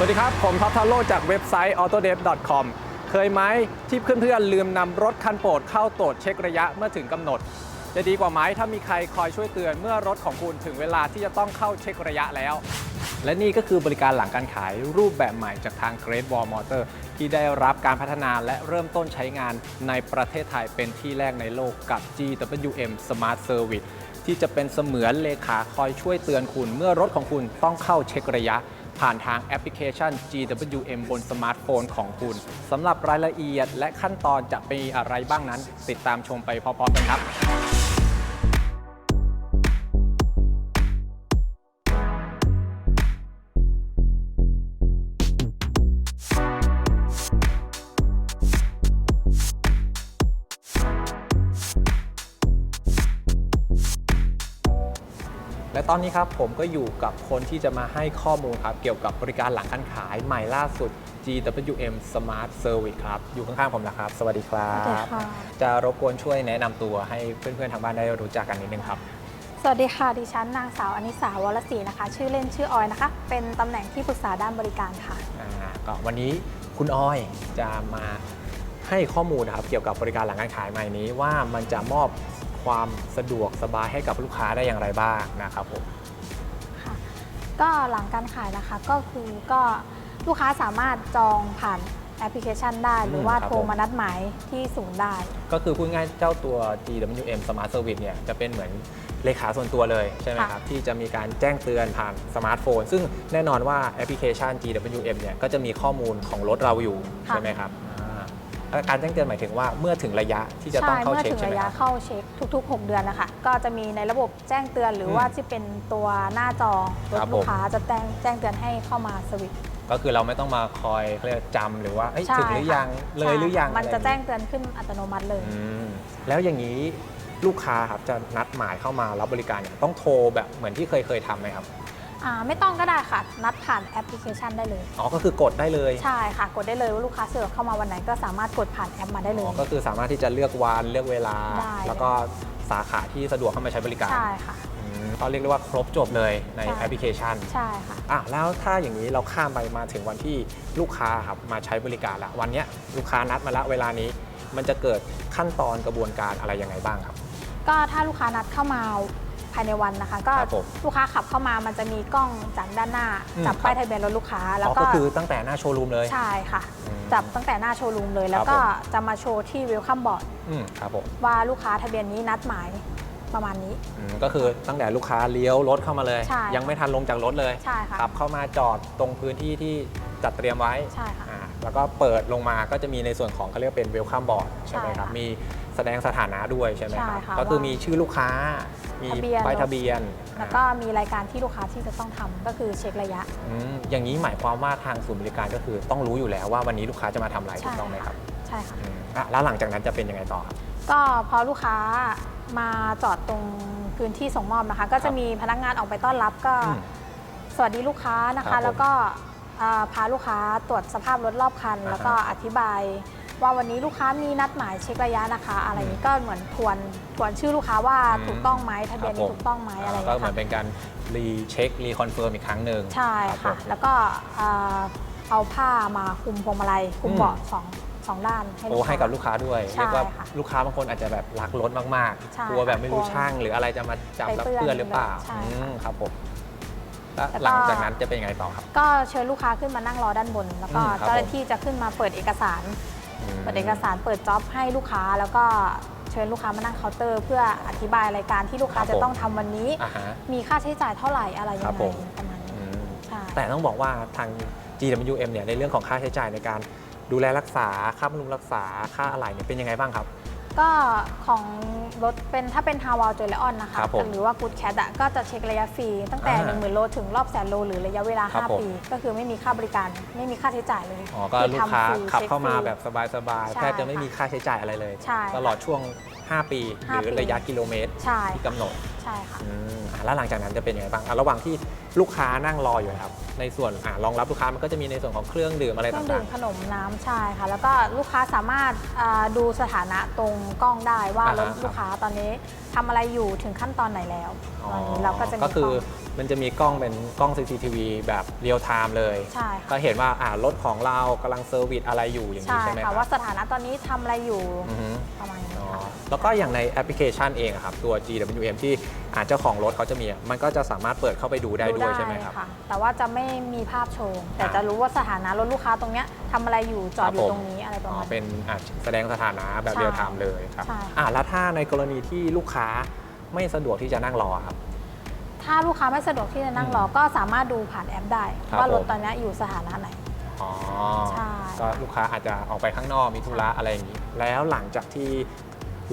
สวัสดีครับ ผมท็อปทาโร่จากเว็บไซต์ autodev.com เคยไหมที่เพื่อนๆลืมนำรถคันโปรดเข้าตรวจเช็คระยะเมื่อถึงกำหนด จะดีกว่าไหมถ้ามีใครคอยช่วยเตือนเมื่อรถของคุณถึงเวลาที่จะต้องเข้าเช็คระยะแล้ว และนี่ก็คือบริการหลังการขายรูปแบบใหม่จากทาง Great Wall Motor ที่ได้รับการพัฒนาและเริ่มต้นใช้งานในประเทศไทยเป็นที่แรกในโลกกับ GWM Smart Service ที่จะเป็นเสมือนเลขาคอยช่วยเตือนคุณ เมื่อรถของคุณต้องเข้าเช็คระยะ ผ่านทางแอปพลิเคชัน GWM บนสมาร์ทโฟนของคุณสำหรับรายละเอียดและขั้นตอนจะมีอะไรบ้างนั้น ติดตามชมไปพร้อมๆกันครับ ตอนนี้ครับผมก็อยู่กับคนที่จะมาให้ข้อมูลครับ เกี่ยวกับบริการหลังการขายใหม่ล่าสุด GWM Smart Service ครับ อยู่ข้างๆผมนะครับ สวัสดีครับ สวัสดีค่ะ จะรบกวนช่วยแนะนำตัวให้เพื่อนๆทางบ้านได้รู้จักกันนิดนึงครับ สวัสดีค่ะ ดิฉันนางสาวอนิสาวรศรีนะคะ ชื่อเล่นชื่อออยนะคะ เป็นตำแหน่งที่ปรึกษาด้านบริการค่ะ อ่าก็วันนี้คุณอ้อยจะมาให้ข้อมูลนะครับเกี่ยวกับบริการหลังการขายใหม่นี้ว่ามันจะมอบ ความสะดวกสบายให้กับลูกค้าได้อย่างไรบ้างนะครับผม ค่ะก็หลังการขายนะคะก็คือก็ลูกค้าสามารถจองผ่านแอปพลิเคชันได้ หรือว่าอืมครับโทรผม มานัดหมายที่ศูนย์ได้ ก็คือพูดง่ายๆเจ้าตัว GWM Smart Service เนี่ยจะเป็นเหมือนเลขาส่วนตัวเลยใช่ไหมค่ะครับ ที่จะมีการแจ้งเตือนผ่านสมาร์ทโฟน ซึ่งแน่นอนว่าแอปพลิเคชัน GWM เนี่ยก็จะมีข้อมูลของรถเราอยู่ใช่ไหมครับอ่าแล้ว การแจ้งเตือนหมายถึงว่าเมื่อถึงระยะที่จะต้องใช่เข้าเมื่อเช็คถึงใช่ไหมระคยะรับเข้าเช็คทุก ๆ 6 เดือนนะคะก็จะมีในระบบแจ้งเตือนหรือมว่าที่เป็นตัวหน้าจอรครัถบผมลูกค้าจะแจ้งแจ้งเตือนให้เข้ามาสวิตช์ก็คือเราไม่ต้องมาคอยเขาเรียกจำหรือว่าเอ้ยใช่ถึงหรือยังค่ะเลยหรือยังใช่มันจะอไรแจ้งเตือนขึ้นอัตโนมัติเลยอืมแล้วอย่างนี้ลูกค้าครับจะนัดหมายเข้ามารับบริการเนี่ยต้องโทรแบบเหมือนที่เคยเคยทำไหมครับ อ่าไม่ต้องก็ได้ค่ะ นัดผ่านแอปพลิเคชันได้เลย อ๋อ ก็คือกดได้เลย ใช่ค่ะ กดได้เลยว่าลูกค้าสะดวกเข้ามาวันไหนก็สามารถกดผ่านแอปมาได้เลอ๋ยอก็คือสามารถที่จะเลือกวันเลือกเวลา ได้ แล้วก็สาขาที่สะดวกเข้ามาใช้บริการใช่ค่ะ อืมก็เรียกได้ว่าครบจบเลยในใช่ แอปพลิเคชัน ใช่ค่ะ อะแล้วถ้าอย่างนี้เราข้ามไปมาถึงวันที่ลูกค้าครับมาใช้บริการแล้ววันเนี้ยลูกค้านัดมาแล้วเวลานี้ มันจะเกิดขั้นตอนกระบวนการอะไรยังไงบ้างครับ ก็ถ้าลูกค้านัดเข้ามาภายในวันนะคะ ก็ครับผม ลูกค้าขับเข้ามามันจะมีกล้องจากด้านหน้า อืมจับป้ายครับ ทะเบียนรถลูกค้า แล้อ๋วอก็ก็คือตั้งแต่หน้าโชว์รูมเลย ใช่ค่ะ อืมจับตั้งแต่หน้าโชว์รูมเลย แล้วก็ครับผม จะมาโชว์ที่เวลคัมบอร์ดอืมครับผมว่าลูกค้าทะเบียนนี้นัดหมายประมาณนี้ อืมก็คือตั้งแต่ลูกค้าเลี้ยวรถเข้ามาเลย ใช่ ยังไม่ทันลงจากรถเลยใช่ค่ะ ขับเข้ามาจอดตรงพื้นที่ที่จัดเตรียมไว้ใช่ค่ะ อ่า แล้วก็เปิดลงมาก็จะมีในส่วนของเขาเรียกว่าเป็นเวลคัมบอร์ดใช่ไหมครับใช่ค่ะมีแสดงสถานะด้วยใช่ไหมครับ ใช่ค่ะก็คือว่ามีมีชื่อลูกค้า มีทะเบียน ป้ายทะเบียนแล้วก็มีรายการที่ลูกค้าที่จะต้องทำก็คือเช็คระยะ อืมอย่างนี้หมายความว่าทางศูนย์บริการก็คือต้องรู้อยู่แล้วว่าวันนี้ลูกค้าจะมาทำอะไรถูกต้องไหมครับใช่ค่ะ อืมอะแล้วหลังจากนั้นจะเป็นยังไงต่อครับ ก็พอลูกค้ามาจอดตรงพื้นที่ส่งมอบนะคะ ก็ครัจะบมีพนักงานออกไปต้อนรับก็ อืมสวัสดีลูกค้านะครัคะ บผมแล้วก็เอ่อ พาลูกค้าตรวจสภาพรถรอบคันอ่าฮะแล้วก็อธิบาย ว่าวันนี้ลูกค้ามีนัดหมายเช็คระยะนะคะ อะไรอย่างนี้ก็เหมือนทวนทวนชื่อลูกค้าว่าอืม ถูกต้องไหมทะเบียนครับนี้ผมถูกต้องไหมอะไรอย่างก็เงี้ยเหมือนค่ะเป็นการรีเช็ครีคอนเฟิร์มอีกครั้งหนึ่งใช่รับค่ะผม แล้วก็เอ่อเอาผ้ามาคลุมพวงมาลัยคลุมอืม เบาะสองสองด้านให้โอ้ลูกค้า ให้กับลูกค้าด้วยใช่เรียกว่าค่ะลูกค้าบางคนอาจจะแบบรักรถมากใช่ๆกลัวแบบไม่รู้กลัวช่างหรืออะไรจะมาจับไปแล้วเปื้อนเปื้อนหรือเปล่าใช่อืค่ะมครับผม แล้วแล้วก็หลังจากนั้นจะเป็นยังไงต่อครับ ก็เชิญลูกค้าขึ้นมานั่งรอด้านบน แล้วก็อืมครับ เจ้าหน้าที่จะขึ้นมาเปิดเอกสารมเปิดเอกสารเปิดจ็อบให้ลูกค้า แล้วก็เชิญลูกค้ามานั่งเคาน์เตอร์ เพื่ออธิบายรายการที่ลูกค้าครับจะผม ต้องทำวันนี้ อ่าฮะ มีค่าใช้จ่ายเท่าไหร่อะไรยัครังบไงผม ประมาณนี้อืมใช่แต่ต้องบอกว่าทาง GWM เนี่ยในเรื่องของค่าใช้จ่ายในการดูแลรักษาค่าบำรุงรักษาค่าอะไหล่เนี่ยเป็นยังไงบ้างครับ ก็ของรถเป็นถ้าเป็นฮาวาลเจอร์เลออนนะคะครับผมหรือว่ากูดแคทอะก็จะเช็คระยะฟรีตั้งแต่ อ่า1 0,000 โลถึงรอบแสนโลหรือระยะเวลา ครับผม 5 ปี ก็คือไม่มีค่าบริการ ไม่มีค่าใช้จ่ายเลยอ๋อก็อลูกค้าทำฟรีขับช็คเข้ามาฟรี แบบสบายๆใช่แทบจะไม่ค่ะมีค่าใช้จ่ายอะไรเลย ใช่ตลอดช่วง 5 ปี หห้ารือปี ระยะกิโลเมตรใช่ที่ค่ะกำหนดใช่ค่ะ อืมอะแล้วหลังจากนั้นจะเป็นยังไงบ้างอะระหว่างที่ ลูกค้านั่งรออยู่นะครับ ในส่วนอะรองรับลูกค้ามันก็จะมีในส่วนของเครื่องดื่มอะไรเครื่องต่าดื่งมขนมน้ำชายค่ะ แล้วก็ลูกค้าสามารถอ่าดูสถานะตรงกล้องได้ว่าอ่าฮะรถลูกค้าตอนนี้ทำอะไรอยู่ถึงขั้นตอนไหนแล้วๆอ๋อตอนนี้เราก็จะมีก็คือกล้งมันจะมีกล้องเป็นกล้อง CCTV แบบเรียลไทม์เลย ใช่ก็ค่ะเห็นว่าอ่ารถของเรากำลังเซอร์วิสอะไรอยู่อย่างนี้ใช่ใช่ไหมคค่ะรับว่าสถานะตอนนี้ทำอะไรอยู่อือฮึประมาณนี้ อ๋อค่ะ แล้วก็อย่างในแอปพลิเคชันเองอะครับตัว GWM ที่อาเจ้าของรถเขาจะมีอะมันก็จะสามารถเปิดเข้าไปดูได้ด้วยใช่ไหมครับค่ะแต่ว่าจะไม่มีภาพโชว์ แต่อ่าจะรู้ว่าสถานะรถลูกค้าตรงเนี้ยทำอะไรอยู่จอดอครัยู่บผม ตรงนี้อะไรประอ๋อมาณเป็นี้นอะแสดงสถานะแบบใช่เรียลไทม์เลยครับใช่ อ่าแล้วถ้าในกรณีที่ลูกค้าไม่สะดวกที่จะนั่งรอครับ ถ้าลูกค้าไม่สะดวกที่จะนั่งรอก็สามารถดูผ่านแอปได้ ครับว่ารถผม ตอนเนี้ยอยู่สถานะไหน อ๋อใช่ ก็ลูกค้าอาจจะออกไปข้างนอกมีธุระอะไรอย่างนี้ แล้วหลังจากที่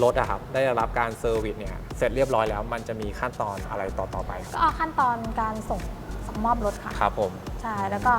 รถอะครับได้รับการเซอร์วิสเนี่ยเสร็จเรียบร้อยแล้ว มันจะมีขั้นตอนอะไรต่อต่อไปครับก็เอาขั้นตอนการส่งส่งมอบรถค่ะครับผมใช่แล้วก็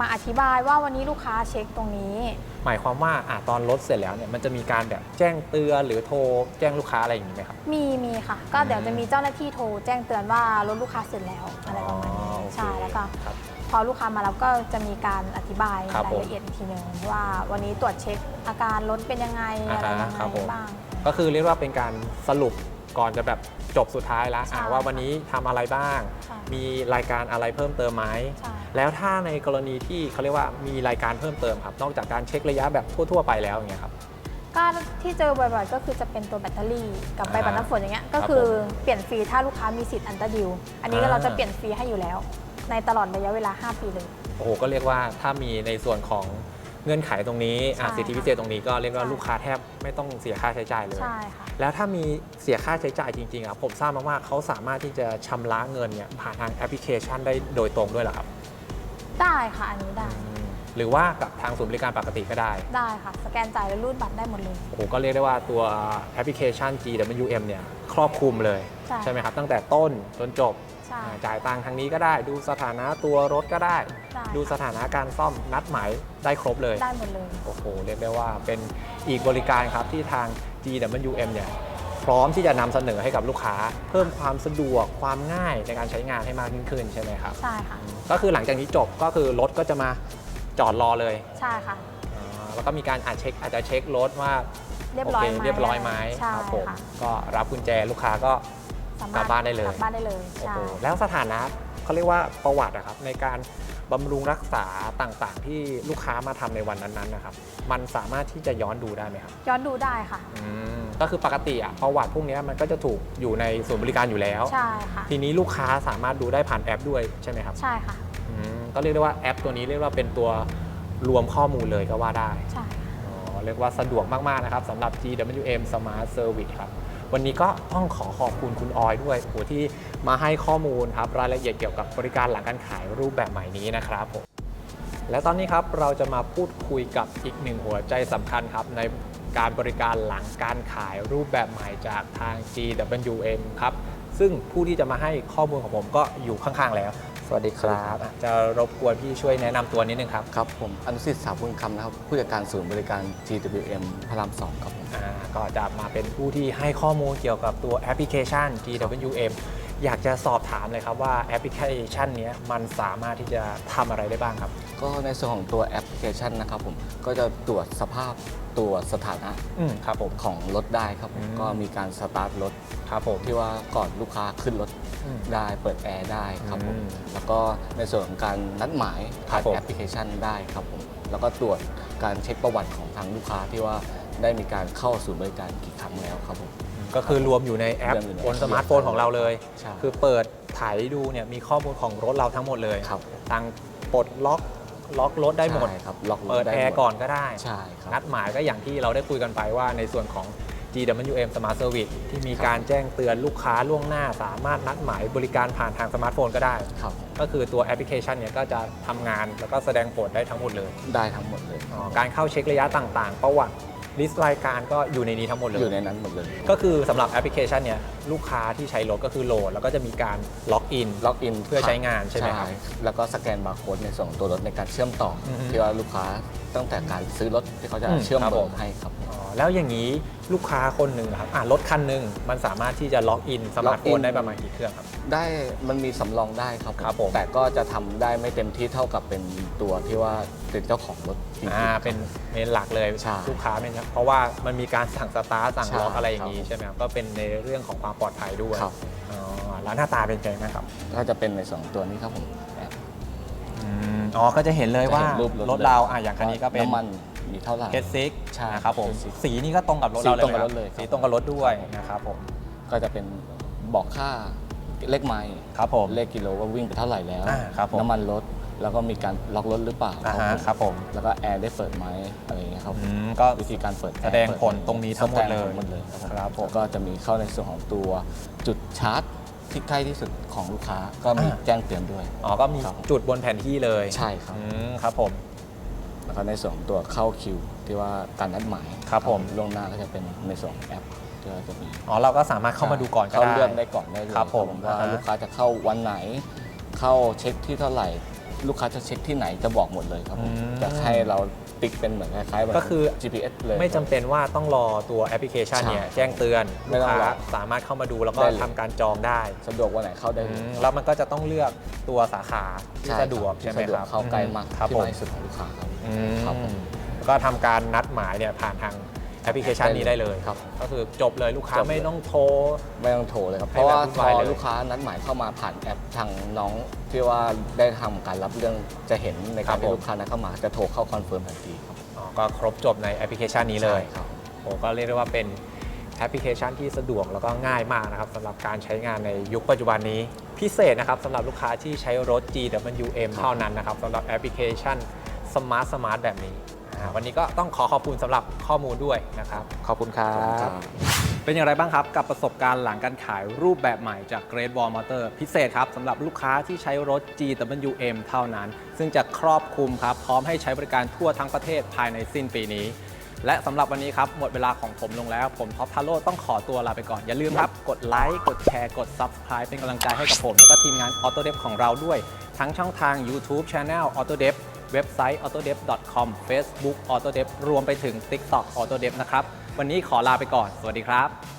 มาอธิบายว่าวันนี้ลูกค้าเช็คตรงนี้ หมายความว่าอะตอนรถเสร็จแล้วเนี่ยมันจะมีการแบบแจ้งเตือนหรือโทรแจ้งลูกค้าอะไรอย่างนี้ไหมครับ มีมีค่ะ ก็เดี๋ยวจะมีเจ้าหน้าที่โทรแจ้งเตือนว่ารถลูกค้าเสร็จแล้วอะไรประมาณอ๋อนี้โอเคใช่แล้วก็ครับพอลูกค้ามาแล้วก็จะมีการอธิบายครับรายผมละเอียดอีกทีหนึ่งว่าวันนี้ตรวจเช็คอาการรถเป็นยังไงอ่าอะไรฮะยังครับไงผม บ้าง ก็คือเรียกว่าเป็นการสรุปก่อนจะแบบจบสุดท้ายแล้วใช่อะว่าวันนี้ทำอะไรบ้าง ใช่มีรายการอะไรเพิ่มเติมไหมใช่ แล้วถ้าในกรณีที่เขาเรียกว่ามีรายการเพิ่มเติมครับ นอกจากการเช็คระยะแบบทั่ว ๆ ไปแล้วอย่างเงี้ยครับ ก็ที่เจอบ่อยๆ ก็คือจะเป็นตัวแบตเตอรี่กับใบอ่าบันน้ำฝนอย่างเงี้ยก็ครับคือผมเปลี่ยนฟรีถ้าลูกค้ามีสิทธิ์อันเตอร์ดิวอันนี้ก็อ่า เราจะเปลี่ยนฟรีให้อยู่แล้ว ในตลอดระยะเวลา 5 ปีเลย โอ้โหก็เรียกว่าถ้ามีในส่วนของ เงื่อนไขตรงนี้อะใช่สิทธิพิเศษตรงนี้ก็เรียกว่าใช่ ลูกค้าแทบไม่ต้องเสียค่าใช้จ่ายเลย ใช่ค่ะ แล้วถ้ามีเสียค่าใช้จ่ายจริงๆอะผมทราบมาว่าเขาสามารถที่จะชำระเงินเนี่ยผ่านทางแอปพลิเคชันได้โดยตรงด้วยเหรอครับ ได้ค่ะ อันนี้ได้ อืม หรือว่ากับทางศูนย์บริการปกติก็ได้ ได้ค่ะ สแกนจ่ายแล้วรูดบัตรได้หมดเลย โอ้โหก็เรียกได้ว่าตัวแอปพลิเคชัน GWM เนี่ยครอบคลุมเลยใช่ไหมครับ ตั้งแต่ต้นจนจบใช่อ่าจ่ายตังค์ทางนี้ก็ได้ ดูสถานะตัวรถก็ได้ได้ดูสถานะการซ่อมนัดหมายได้ครบเลย ได้หมดเลย โอ้โห เรียกได้ว่าเป็นอีกบริการครับที่ทาง GWM เนี่ยพร้อมที่จะนำเสนอให้กับลูกค้า เพิ่มความสะดวกความง่ายในการใช้งานให้มากยิ่งขึ้นใช่ไหมครับ ใช่ค่ะ ก็คือหลังจากนี้จบก็คือรถก็จะมา จอดรอเลยใช่ค่ะอ่าแล้วก็มีการอาจเช็คอาจจะเช็ครถว่าเรียบร้อยโคไหมเรียบร้อยไหมใช่ครับผมค่ะก็รับกุญแจลูกค้าก็ สมรถกลับบ้านได้เลย กลับบ้านได้เลยโอ้ใช่ โหแล้วสถานะเขาเรียกว่าประวัติอะครับในการบำรุงรักษาต่างๆ ที่ลูกค้ามาทำในวันนั้นๆนะครับ มันสามารถที่จะย้อนดูได้ไหมครับย้อนดูได้ค่ะ อืมก็คือปกติอะประวัติพวกเนี้ยมันก็จะถูกอยู่ในศูนย์บริการอยู่แล้ว ใช่ค่ะ ทีนี้ลูกค้าสามารถดูได้ผ่านแอปด้วยใช่ไหมครับ ใช่ค่ะอืม ก็เรียกได้ว่าแอปตัวนี้เรียกว่าเป็นตัวรวมข้อมูลเลยก็ว่าได้ใช่ค่ะอ๋อเรียกว่าสะดวกมากๆนะครับสำหรับ GWM Smart Service ครับ วันนี้ก็ต้องขอขอบคุณคุณออยด้วยโหที่มาให้ข้อมูลครับรายละเอียดเกี่ยวกับบริการหลังการขายรูปแบบใหม่นี้นะครับผมและตอนนี้ครับเราจะมาพูดคุยกับอีกหนึ่งหัวใจสำคัญครับในการบริการหลังการขายรูปแบบใหม่จากทาง GWM ครับ ซึ่งผู้ที่จะมาให้ข้อมูลของผมก็อยู่ข้างๆแล้ว สวัสดีครับอะจะรบกวนพี่ช่วยแนะนำตัวนิดนึงครับครับผมอนุสิทธิ์สาบุญคำนะครับผู้จัดการศูนย์บริการ GWM พระรามสองครับผมอ่าก็จะมาเป็นผู้ที่ให้ข้อมูลเกี่ยวกับตัวแอปพลิเคชัน GWM อยากจะสอบถามเลยครับว่าแอปพลิเคชันเนี้ยมันสามารถที่จะทำอะไรได้บ้างครับ ก็ในส่วนของตัวแอปพลิเคชันนะครับผมก็จะตรวจสภาพตัวสถานะอืมครับผม ของรถได้ครับผมอืม ก็มีการสตาร์ทรถครับผม ที่ว่าก่อนลูกค้าขึ้นรถอืมได้เปิดแอร์ได้ครับผมอืมแล้วก็ในส่วนของการนัดหมายผ่านครับผม แอปพลิเคชันได้ครับผมแล้วก็ตรวจการเช็คประวัติของทางลูกค้าที่ว่าได้มีการเข้าศูนย์บริการกี่ครั้งแล้วครับผม ก็คือรวมอยู่ในแอปรวมอยู่ในบนสมาร์ทโฟนของเราเลย ใช่ คือเปิดไถดูเนี่ยมีข้อมูลของรถเราทั้งหมดเลย ครับ ตั้งปลดล็อก ล็อกรถได้หมด ใช่ครับล็อกรถเปิดได้แอหมร์ก่อนก็ได้ ใช่ครับ นัดหมายก็อย่างที่เราได้คุยกันไปว่าในส่วนของ GWM Smart Service ที่มีครับการแจ้งเตือนลูกค้าล่วงหน้า สามารถนัดหมายบริการผ่านทางสมาร์ทโฟนก็ได้ ครับ ก็คือตัวแอปพลิเคชันเนี่ยก็จะทำงานแล้วก็แสดงผลได้ทั้งหมดเลย ได้ทั้งหมดเลยอ๋อการเข้าเช็คระยะต่างๆ ประวัติ ลิสต์รายการก็อยู่ในนี้ทั้งหมดเลย อยู่ในนั้นหมดเลย ก็คือสำหรับแอปพลิเคชันเนี่ยลูกค้าที่ใช้รถก็คือโหลด แล้วก็จะมีการล็อกอิน ล็อกอินเพื่อใช้งานใช่ไหมครับแล้วก็สแกนบาร์โค้ดในส่วนของตัวรถในการเชื่อมต่อออฮึที่ว่าลูกค้าตั้งแต่การซื้อรถที่เขาจะอืมเชื่อมครับเบอผมร์ให้ครับ อ๋อแล้วอย่างนี้ลูกค้าคนหนึ่งอะครับอ่ารถคันหนึ่นึ่งมันสามารถที่จะล็อกอินสมาร์ทโฟล็อกนอินได้ประมาณกี่เครื่องครับ ได้มันมีสำรองได้ครับครับผม แต่ก็จะทำได้ไม่เต็มที่เท่ากับเป็นตัวที่ว่าเป็นเจ้าของรถจริงๆ อ่าครับเป็นเมนหลักเลยใช่ลูกค้าเป็นเพราะว่ามันมีการสั่งสตาร์ทสั่งล็อกใช่อะไรอย่างนี้ครับ ใช่ไหมครับก็เป็นในเรื่องของความปลอดภัยด้วยครับอ๋อแล้วหน้าตาเป็นไงไหมครับก็จะเป็นในสองตัวนี้ครับผมแอปอ๋อก็จะเห็นเลยว่าจะเห็นรูปรถรถเราอะอย่างคันนี้ก็เป็น น้ำมันมีเท่าไหร่เกซิกใช่นะครับผม Jet สีนี่ก็ตรงกับรถเราเลยสีตรงกับไหมครถเลยครับ สีตรงกับรถด้วยนะครับผม ก็จะเป็นบอกค่า เลขไมล์ครับผม เลขกิโลว่าวิ่งไปเท่าไหร่แล้ว อ่าครับผมน้ำมันรถแล้วก็มีการล็อกรถหรือเปล่าอ่าฮะครับผม แล้วก็แอร์ได้เปิดไหมอะไรอย่างเงี้ยครับ อืมก็ วิธีการเปิดอร์แสดงผลตรงนี้ทั้งหมดเลยแสดงผหมดเลยครับผมครับผมแล้วก็จะมีเข้าในส่วนของตัวจุดชาร์จที่ใกล้ที่สุดของลูกค้าก็มีอ่า แจ้งเตือนด้วย อ๋อก็มีครับ จุดบนแผนที่เลยใช่ครับ อืมครับผม แล้วก็ในส่วนของตัวเข้าคิว ที่ว่าการนัดหมายครับผม ล่วงหน้าก็จะเป็นในส่วนของแอป ที่ว่าจะมีอ๋อเราก็สามารถเข้ามาดูก่อนก็เข้าได้ เลือกได้ก่อนได้เลยครับผมว่าอ่าฮะ ลูกค้าจะเข้าวันไหน เข้าเช็คที่เท่าไหร่ ลูกค้าจะเช็คที่ไหนจะบอกหมดเลยครับผมจะให้เราติ๊กเป็นเหมือนคล้ายๆแบบ ก็คือ GPS เลย ไม่จำเป็นว่าต้องรอตัวแอปพลิเคชันเนี่ยใช่แจ้งเตือนไม่ลูกต้องค้ารอสามารถเข้ามาดูแล้วก็ได้เลย ทำการจองได้สะดวกวันไหนเข้าได้อืเลยมแล้วมันก็จะต้องเลือกตัวสาขาที่ใช่สะดวกครับใช่ไหมสะดวคกรับเข้าใกล้มากครับที่ผมมากที่สุดของลูกค้าครับอืมครับผมก็ทำการนัดหมายเนี่ยผ่านทาง แอปพลิเคชันนี้ได้เลยครับ ก็คือจบเลยลูกค้าจบเลย ไม่ต้องโทร ไม่ต้องโทรเลยครับ ให้เพราะว่าแบบวุ่นพวายอเลยลูกค้านัดหมายเข้ามาผ่านแอปทางน้องที่ว่าได้ทำการรับเรื่องจะเห็นในครัการบที่ผม ลูกค้านัดเข้ามาจะโทรเข้าคอนเฟิร์มทันทีครับอ๋อก็ครบจบในแอปพลิเคชันนี้เลย ใช่ครับโอ้ก็เรียกได้ว่าเป็นแอปพลิเคชันที่สะดวกแล้วก็ง่ายมากนะครับสำหรับการใช้งานในยุคปัจจุบันนี้ พิเศษนะครับสำหรับลูกค้าที่ใช้รถ GWM เท่านั้นนะครับสำหรับแอปพลิเคชัน Smart Smart แบบนี้ อ่าวันนี้ก็ต้องขอขอบคุณสำหรับข้อมูลด้วยนะครับ ขอบคุณครัขอบคุณครับ บ เป็นอย่างไรบ้างครับ กับประสบการณ์หลังการขายรูปแบบใหม่จาก Great Wall Motor พิเศษครับสำหรับลูกค้าที่ใช้รถ GWM เท่านั้น ซึ่งจะครอบคลุมครับ พร้อมให้ใช้บริการทั่วทั้งประเทศภายในสิ้นปีนี้ และสำหรับวันนี้ครับ หมดเวลาของผมลงแล้ว ผมท็อปทาโร่ต้องขอตัวลาไปก่อน อย่าลืมครับ กดไลค์กดแชร์กด Subscribe เป็นกำลังใจให้กับผม แล้วก็ทีมงาน Autodev ของเราด้วย ทั้งช่องทาง YouTube Channel Autodev เว็บไซต์ autodev.com Facebook Autodev รวมไปถึง TikTok Autodev นะครับ วันนี้ขอลาไปก่อน สวัสดีครับ